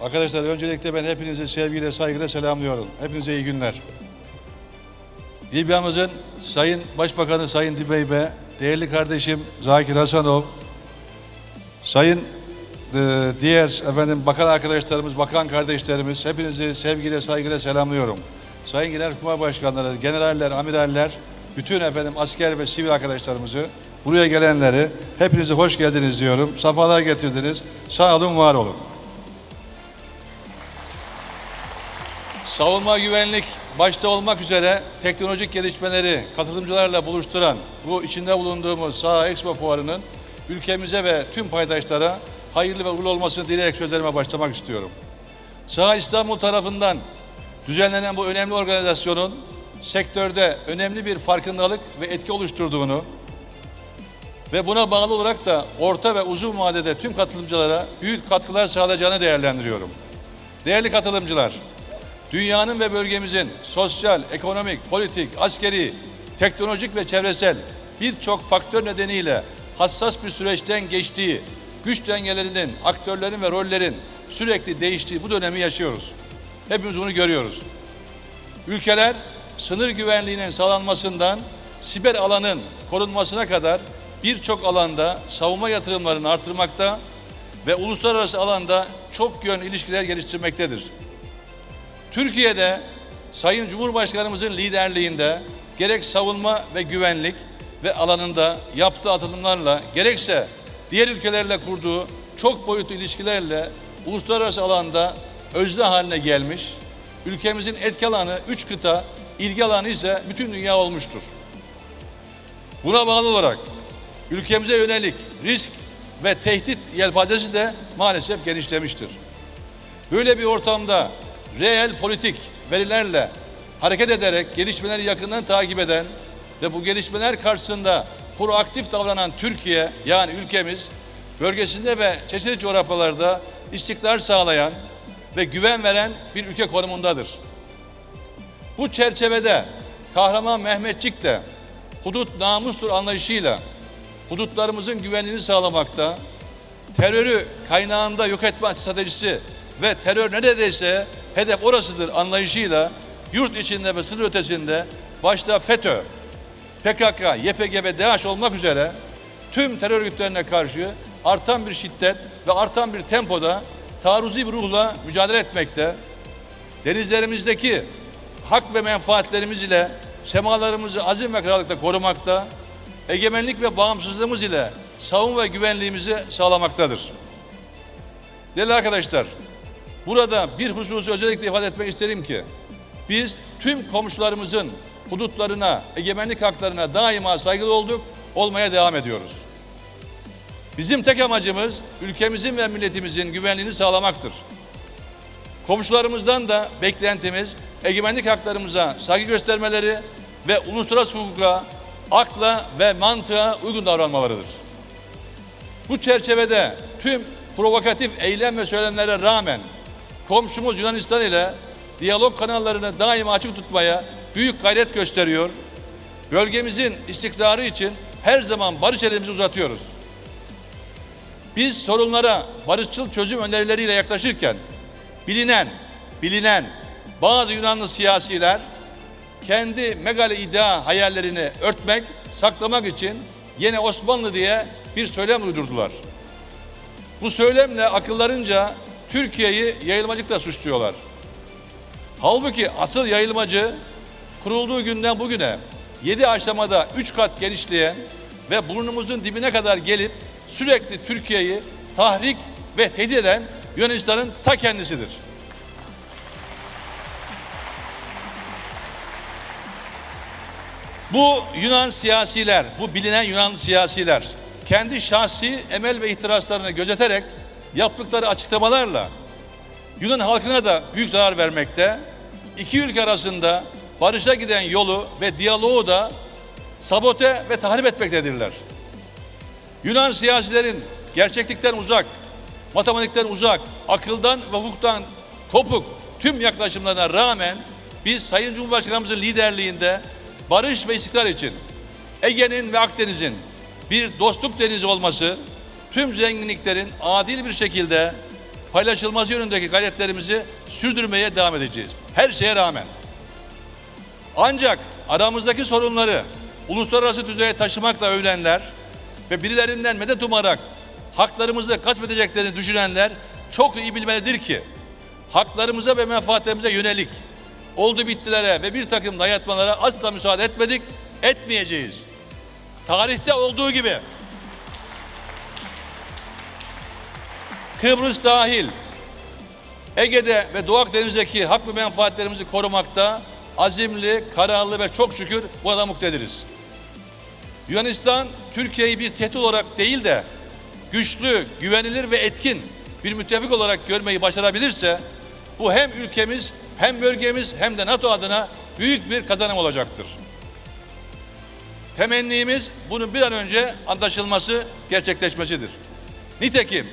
Arkadaşlar öncelikle ben hepinizi sevgiyle, saygıyla selamlıyorum. Hepinize iyi günler. Libya'mızın Sayın Başbakanı Sayın Dibeybe, değerli kardeşim Zakir Hasanov, Sayın e, diğer efendim bakan arkadaşlarımız, bakan kardeşlerimiz hepinizi sevgiyle, saygıyla selamlıyorum. Sayın Genelkurmay Başkanları, generaller, amiraller, bütün efendim asker ve sivil arkadaşlarımızı, buraya gelenleri hepinize hoş geldiniz diyorum. Safalar getirdiniz. Sağ olun, var olun. Savunma güvenlik başta olmak üzere teknolojik gelişmeleri katılımcılarla buluşturan bu içinde bulunduğumuz Saha Expo Fuarı'nın ülkemize ve tüm paydaşlara hayırlı ve uğurlu olmasını dileyerek sözlerime başlamak istiyorum. Saha İstanbul tarafından düzenlenen bu önemli organizasyonun sektörde önemli bir farkındalık ve etki oluşturduğunu ve buna bağlı olarak da orta ve uzun vadede tüm katılımcılara büyük katkılar sağlayacağını değerlendiriyorum. Değerli katılımcılar, dünyanın ve bölgemizin sosyal, ekonomik, politik, askeri, teknolojik ve çevresel birçok faktör nedeniyle hassas bir süreçten geçtiği, güç dengelerinin, aktörlerin ve rollerin sürekli değiştiği bu dönemi yaşıyoruz. Hepimiz bunu görüyoruz. Ülkeler sınır güvenliğinin sağlanmasından siber alanın korunmasına kadar birçok alanda savunma yatırımlarını artırmakta ve uluslararası alanda çok yön ilişkiler geliştirmektedir. Türkiye'de Sayın Cumhurbaşkanımızın liderliğinde gerek savunma ve güvenlik ve alanında yaptığı atılımlarla gerekse diğer ülkelerle kurduğu çok boyutlu ilişkilerle uluslararası alanda özne haline gelmiş. Ülkemizin etki alanı üç kıta, ilgi alanı ise bütün dünya olmuştur. Buna bağlı olarak ülkemize yönelik risk ve tehdit yelpazesi de maalesef genişlemiştir. Böyle bir ortamda reel politik verilerle hareket ederek gelişmeleri yakından takip eden ve bu gelişmeler karşısında proaktif davranan Türkiye yani ülkemiz bölgesinde ve çeşitli coğrafyalarda istikrar sağlayan ve güven veren bir ülke konumundadır. Bu çerçevede kahraman Mehmetçik de hudut namustur anlayışıyla hudutlarımızın güvenliğini sağlamakta, terörü kaynağında yok etme stratejisi ve terör neredeyse hedef orasıdır anlayışıyla yurt içinde ve sınır ötesinde başta FETÖ, PKK, YPG ve DAEŞ olmak üzere tüm terör örgütlerine karşı artan bir şiddet ve artan bir tempoda taarruzi bir ruhla mücadele etmekte. Denizlerimizdeki hak ve menfaatlerimiz ile semalarımızı azim ve kararlılıkla korumakta, egemenlik ve bağımsızlığımız ile savunma ve güvenliğimizi sağlamaktadır. Değerli arkadaşlar, burada bir hususu özellikle ifade etmek isterim ki, biz tüm komşularımızın hudutlarına, egemenlik haklarına daima saygılı olduk, olmaya devam ediyoruz. Bizim tek amacımız ülkemizin ve milletimizin güvenliğini sağlamaktır. Komşularımızdan da beklentimiz egemenlik haklarımıza saygı göstermeleri ve uluslararası hukuka, akla ve mantığa uygun davranmalarıdır. Bu çerçevede tüm provokatif eylem ve söylemlere rağmen komşumuz Yunanistan ile diyalog kanallarını daima açık tutmaya büyük gayret gösteriyor. Bölgemizin istikrarı için her zaman barış elimizi uzatıyoruz. Biz sorunlara barışçıl çözüm önerileriyle yaklaşırken bilinen, bilinen bazı Yunanlı siyasiler kendi megale iddia hayallerini örtmek, saklamak için yine Osmanlı diye bir söylem uydurdular. Bu söylemle akıllarınca Türkiye'yi yayılmacılıkla suçluyorlar. Halbuki asıl yayılmacı kurulduğu günden bugüne 7 aşamada 3 kat genişleyen ve burnumuzun dibine kadar gelip sürekli Türkiye'yi tahrik ve tehdit eden Yunanistan'ın ta kendisidir. Bu Yunan siyasiler, bu bilinen Yunan siyasiler kendi şahsi emel ve ihtiraslarını gözeterek yaptıkları açıklamalarla Yunan halkına da büyük zarar vermekte. İki ülke arasında barışa giden yolu ve diyaloğu da sabote ve tahrip etmektedirler. Yunan siyasilerin gerçeklikten uzak, matematikten uzak, akıldan ve hukuktan kopuk tüm yaklaşımlarına rağmen biz Sayın Cumhurbaşkanımızın liderliğinde barış ve istikrar için Ege'nin ve Akdeniz'in bir dostluk denizi olması, tüm zenginliklerin adil bir şekilde paylaşılması yönündeki gayretlerimizi sürdürmeye devam edeceğiz. Her şeye rağmen. Ancak aramızdaki sorunları uluslararası düzeye taşımakla övünenler ve birilerinden medet umarak haklarımızı gasp edeceklerini düşünenler çok iyi bilmelidir ki haklarımıza ve menfaatlerimize yönelik oldu bittilere ve bir takım dayatmalara asla müsaade etmedik, etmeyeceğiz. Tarihte olduğu gibi Kıbrıs dahil Ege'de ve Doğu Akdeniz'deki hak ve menfaatlerimizi korumakta azimli, kararlı ve çok şükür bu da muktediriz. Yunanistan Türkiye'yi bir tehdit olarak değil de güçlü, güvenilir ve etkin bir müttefik olarak görmeyi başarabilirse bu hem ülkemiz hem bölgemiz hem de NATO adına büyük bir kazanım olacaktır. Temennimiz bunun bir an önce anlaşılması, gerçekleşmesidir. Nitekim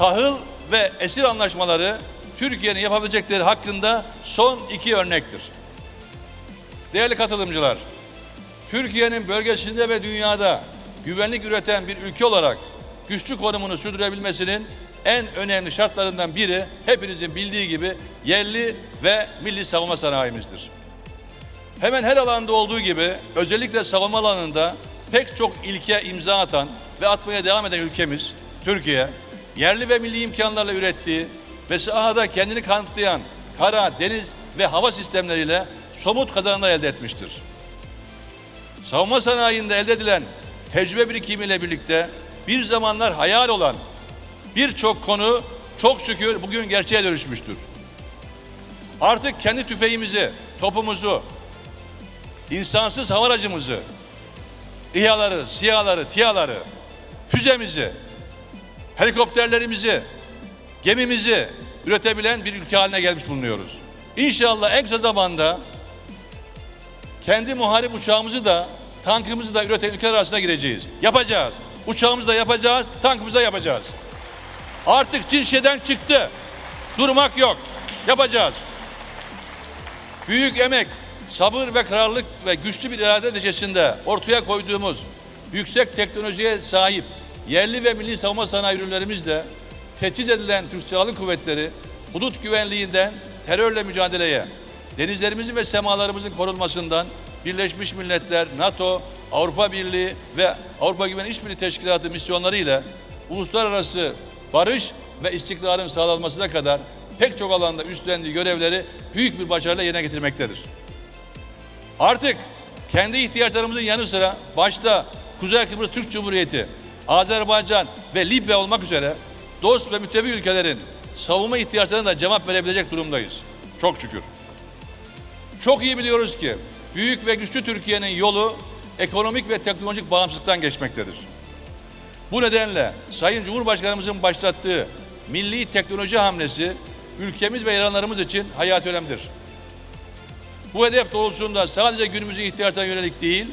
tahıl ve esir anlaşmaları Türkiye'nin yapabilecekleri hakkında son iki örnektir. Değerli katılımcılar, Türkiye'nin bölgesinde ve dünyada güvenlik üreten bir ülke olarak güçlü konumunu sürdürebilmesinin en önemli şartlarından biri hepinizin bildiği gibi yerli ve milli savunma sanayimizdir. Hemen her alanda olduğu gibi özellikle savunma alanında pek çok ilke imza atan ve atmaya devam eden ülkemiz Türkiye, yerli ve milli imkanlarla ürettiği ve sahada kendini kanıtlayan kara, deniz ve hava sistemleriyle somut kazanımlar elde etmiştir. Savunma sanayinde elde edilen tecrübe birikimiyle birlikte bir zamanlar hayal olan birçok konu çok şükür bugün gerçeğe dönüşmüştür. Artık kendi tüfeğimizi, topumuzu, insansız hava aracımızı, İHA'ları, SİHA'ları, TİHA'ları, füzemizi, helikopterlerimizi, gemimizi üretebilen bir ülke haline gelmiş bulunuyoruz. İnşallah en kısa zamanda kendi muharip uçağımızı da tankımızı da üreten ülkeler arasına gireceğiz. Yapacağız. Uçağımızı da yapacağız, tankımızı da yapacağız. Artık Çin şeyden çıktı. Durmak yok. Yapacağız. Büyük emek, sabır ve kararlılık ve güçlü bir irade neticesinde ortaya koyduğumuz yüksek teknolojiye sahip yerli ve milli savunma sanayi ürünlerimizle teçhiz edilen Türk Silahlı Kuvvetleri hudut güvenliğinden terörle mücadeleye, denizlerimizin ve semalarımızın korunmasından Birleşmiş Milletler, NATO, Avrupa Birliği ve Avrupa Güvenlik İşbirliği Teşkilatı misyonları ile uluslararası barış ve istikrarın sağlanmasına kadar pek çok alanda üstlendiği görevleri büyük bir başarıyla yerine getirmektedir. Artık kendi ihtiyaçlarımızın yanı sıra başta Kuzey Kıbrıs Türk Cumhuriyeti, Azerbaycan ve Libya olmak üzere dost ve müttefik ülkelerin savunma ihtiyaçlarına da cevap verebilecek durumdayız. Çok şükür. Çok iyi biliyoruz ki büyük ve güçlü Türkiye'nin yolu ekonomik ve teknolojik bağımsızlıktan geçmektedir. Bu nedenle Sayın Cumhurbaşkanımızın başlattığı milli teknoloji hamlesi ülkemiz ve yaranlarımız için hayati önemlidir. Bu hedef doğrultusunda sadece günümüzün ihtiyaçlarına yönelik değil,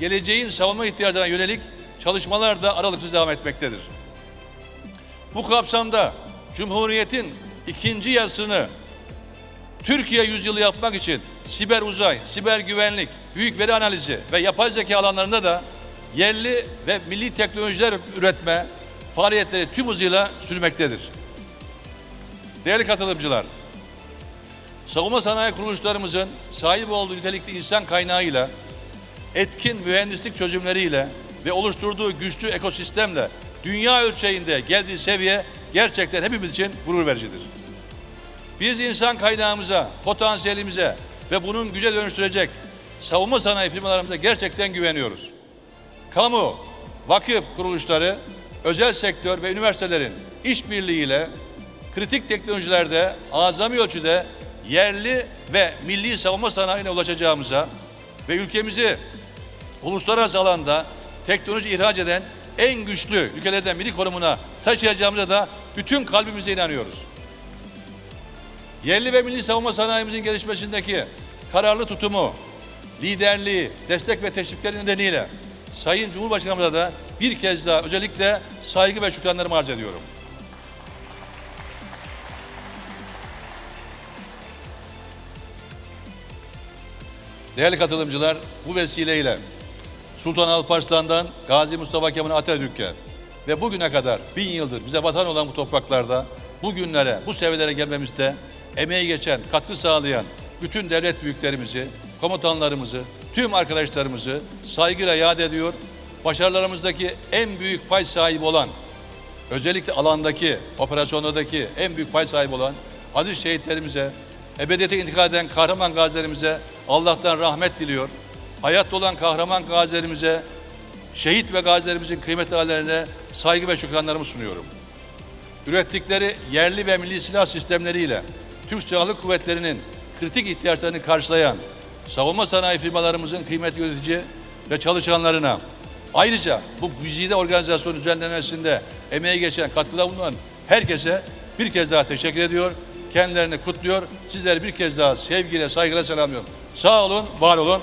geleceğin savunma ihtiyaçlarına yönelik çalışmalar da aralıksız devam etmektedir. Bu kapsamda Cumhuriyet'in ikinci yasını Türkiye yüzyılı yapmak için siber uzay, siber güvenlik, büyük veri analizi ve yapay zeka alanlarında da yerli ve milli teknolojiler üretme faaliyetleri tüm hızıyla sürmektedir. Değerli katılımcılar, savunma sanayi kuruluşlarımızın sahip olduğu nitelikli insan kaynağıyla, etkin mühendislik çözümleriyle ve oluşturduğu güçlü ekosistemle dünya ölçeğinde geldiği seviye gerçekten hepimiz için gurur vericidir. Biz insan kaynağımıza, potansiyelimize ve bunun güce dönüştürecek savunma sanayi firmalarımıza gerçekten güveniyoruz. Kamu, vakıf kuruluşları, özel sektör ve üniversitelerin işbirliğiyle kritik teknolojilerde azami ölçüde yerli ve milli savunma sanayine ulaşacağımıza ve ülkemizi uluslararası alanda teknoloji ihraç eden en güçlü ülkelerden biri konumuna taşıyacağımıza da bütün kalbimize inanıyoruz. Yerli ve milli savunma sanayimizin gelişmesindeki kararlı tutumu, liderliği, destek ve teşvikleri nedeniyle Sayın Cumhurbaşkanımıza da bir kez daha özellikle saygı ve şükranlarımı arz ediyorum. Değerli katılımcılar, bu vesileyle Sultan Alparslan'dan Gazi Mustafa Kemal Atatürk'e ve bugüne kadar bin yıldır bize vatan olan bu topraklarda bu günlere, bu seviyelere gelmemizde emeği geçen, katkı sağlayan bütün devlet büyüklerimizi, komutanlarımızı, tüm arkadaşlarımızı saygıyla yad ediyor. Başarılarımızdaki en büyük pay sahibi olan, özellikle alandaki, operasyonlardaki en büyük pay sahibi olan aziz şehitlerimize, ebediyete intikal eden kahraman gazilerimize Allah'tan rahmet diliyor. Hayatta olan kahraman gazilerimize, şehit ve gazilerimizin kıymetli ailelerine saygı ve şükranlarımı sunuyorum. Ürettikleri yerli ve milli silah sistemleriyle Türk Silahlı Kuvvetleri'nin kritik ihtiyaçlarını karşılayan savunma sanayi firmalarımızın kıymetli yönetici ve çalışanlarına ayrıca bu güzide organizasyon düzenlenmesinde emeği geçen, katkıda bulunan herkese bir kez daha teşekkür ediyor. Kendilerini kutluyor. Sizleri bir kez daha sevgiyle, saygıyla selamlıyorum. Sağ olun, var olun.